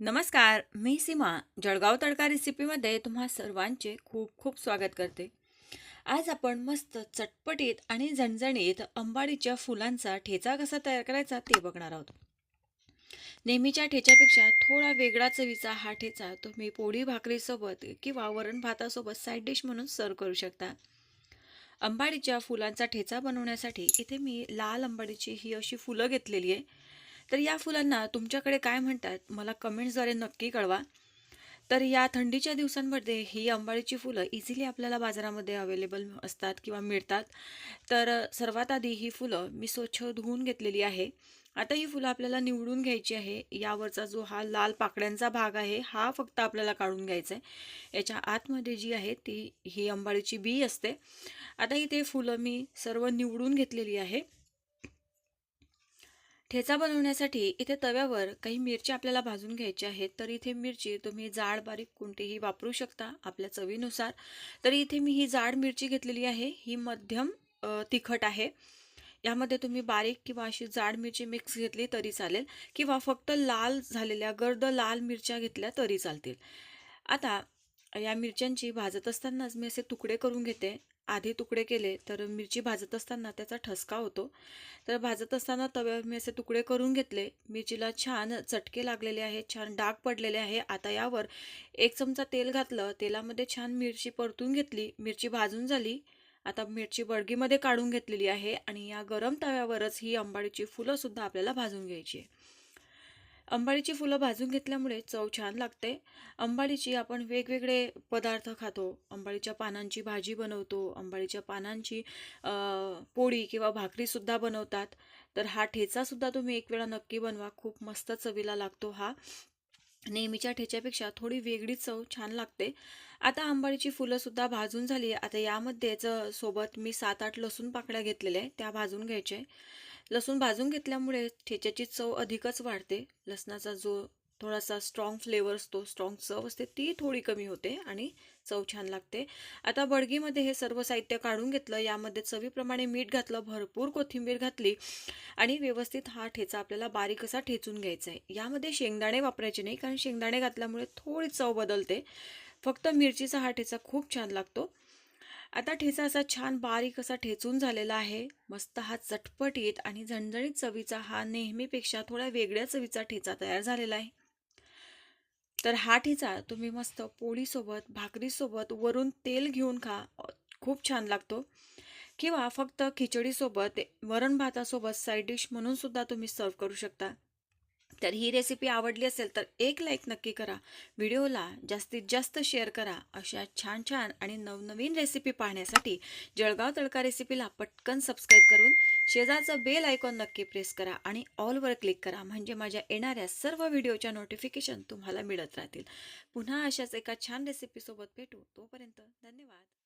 नमस्कार मी सीमा. जळगाव तडका रेसिपीमध्ये तुम्हा सर्वांचे खूप खूप स्वागत करते. आज आपण मस्त चटपटीत आणि झणझणीत अंबाडीच्या फुलांचा ठेचा कसा तयार करायचा ते बघणार आहोत. नेहमीच्या ठेच्यापेक्षा थोडा वेगळा चवीचा हा ठेचा तुम्ही पोळी भाकरीसोबत किंवा वरण भातासोबत साईड डिश म्हणून सर्व करू शकता. अंबाडीच्या फुलांचा ठेचा बनवण्यासाठी इथे मी लाल अंबाडीची ही अशी फुलं घेतलेली आहे. तर या फुलांना तुमच्याकडे काय म्हणतात मला कमेंट्सद्वारे नक्की कळवा. तर या थंडीच्या दिवसांमध्ये ही अंबाळीची फुलं इझिली आपल्याला बाजारामध्ये अवेलेबल असतात किंवा मिळतात. तर सर्वात आधी ही फुलं मी स्वच्छ धुवून घेतलेली आहे. आता ही फुलं आपल्याला निवडून घ्यायची आहे. यावरचा जो हा लाल पाकड्यांचा भाग आहे हा फक्त आपल्याला काढून घ्यायचा आहे. याच्या आतमध्ये जी आहे ती ही अंबाळीची बी असते. आता इथे फुलं मी सर्व निवडून घेतलेली आहे. ठेचा बनवण्यासाठी इथे तव्यावर काही मिरची आपल्याला भाजून घ्यायची आहेत. तर इथे मिरची तुम्ही जाड बारीक कोणतीही वापरू शकता आपल्या चवीनुसार. तर इथे मी ही जाड मिरची घेतलेली आहे. ही मध्यम तिखट आहे. यामध्ये तुम्ही बारीक किंवा अशी जाड मिरची मिक्स घेतली तरी चालेल. किंवा फक्त लाल झालेल्या गर्द लाल मिरच्या घेतल्या तरी चालतील. आता या मिरच्यांची भाजत असतानाच मी असे तुकडे करून घेते. आधी तुकडे केले तर मिरची भाजत असताना त्याचा ठसका होतो. तर भाजत असताना तव्यावर मी असे तुकडे करून घेतले. मिरचीला छान चटके लागलेले आहे छान डाग पडलेले आहे. आता यावर एक चमचा तेल घातलं. तेलामध्ये छान मिरची परतून घेतली. मिरची भाजून झाली. आता मिरची बडगीमध्ये काढून घेतलेली आहे आणि या गरम तव्यावरच ही अंबाडीची फुलंसुद्धा आपल्याला भाजून घ्यायची आहे. अंबाडीची फुलं भाजून घेतल्यामुळे चव छान लागते. अंबाडीची आपण वेगवेगळे पदार्थ खातो. अंबाडीच्या पानांची भाजी बनवतो. अंबाडीच्या पानांची पोळी किंवा भाकरीसुद्धा बनवतात. तर हा ठेचासुद्धा तुम्ही एक वेळा नक्की बनवा. खूप मस्त चवीला लागतो हा. नेहमीच्या ठेच्यापेक्षा थोडी वेगळी चव छान लागते. आता आंबाडीची फुलंसुद्धा भाजून झाली. आता यामध्येच सोबत मी सात आठ लसूण पाकळ्या घेतलेल्या आहे त्या भाजून घ्यायच्या आहे. लसूण भाजून घेतल्यामुळे ठेच्याची चव अधिकच वाढते. लसणाचा जो थोडासा स्ट्रॉंग फ्लेवर असतो स्ट्रॉंग चव असते ती थोडी कमी होते आणि चव छान लागते. आता बडगीमध्ये हे सर्व साहित्य काढून घेतलं यामध्ये चवीप्रमाणे मीठ घातलं भरपूर कोथिंबीर घातली आणि व्यवस्थित हा ठेचा आपल्याला बारीक असा ठेचून घ्यायचा आहे यामध्ये शेंगदाणे वापरायचे नाही कारण शेंगदाणे घातल्यामुळे थोडी चव बदलते. फक्त मिरचीचा हा ठेचा खूप छान लागतो. आता ठेचा असा छान बारीक असा ठेचून झालेला आहे. मस्त हा चटपटीत आणि झणझणीत चवीचा हा नेहमीपेक्षा थोड्या वेगळ्या चवीचा ठेचा तयार झालेला आहे. तर हा ठेचा तुम्ही मस्त पोळीसोबत भाकरीसोबत वरून तेल घेऊन खा. खूप छान लागतो. किंवा फक्त खिचडीसोबत वरण भातासोबत साईड डिश म्हणून सुद्धा तुम्ही सर्व करू शकता. तर ही रेसिपी आवडली असेल तर एक लाईक नक्की करा. व्हिडिओला जास्तीत जास्त शेअर करा. अशा छान छान आणि नवनवीन रेसिपी पाहण्यासाठी जळगाव तडका रेसिपीला पटकन सबस्क्राईब करून शेजारचं बेल आयकॉन नक्की प्रेस करा आणि ऑलवर क्लिक करा. म्हणजे माझ्या येणाऱ्या सर्व व्हिडिओच्या नोटिफिकेशन तुम्हाला मिळत राहतील. पुन्हा अशाच एका छान रेसिपीसोबत भेटू. तोपर्यंत धन्यवाद.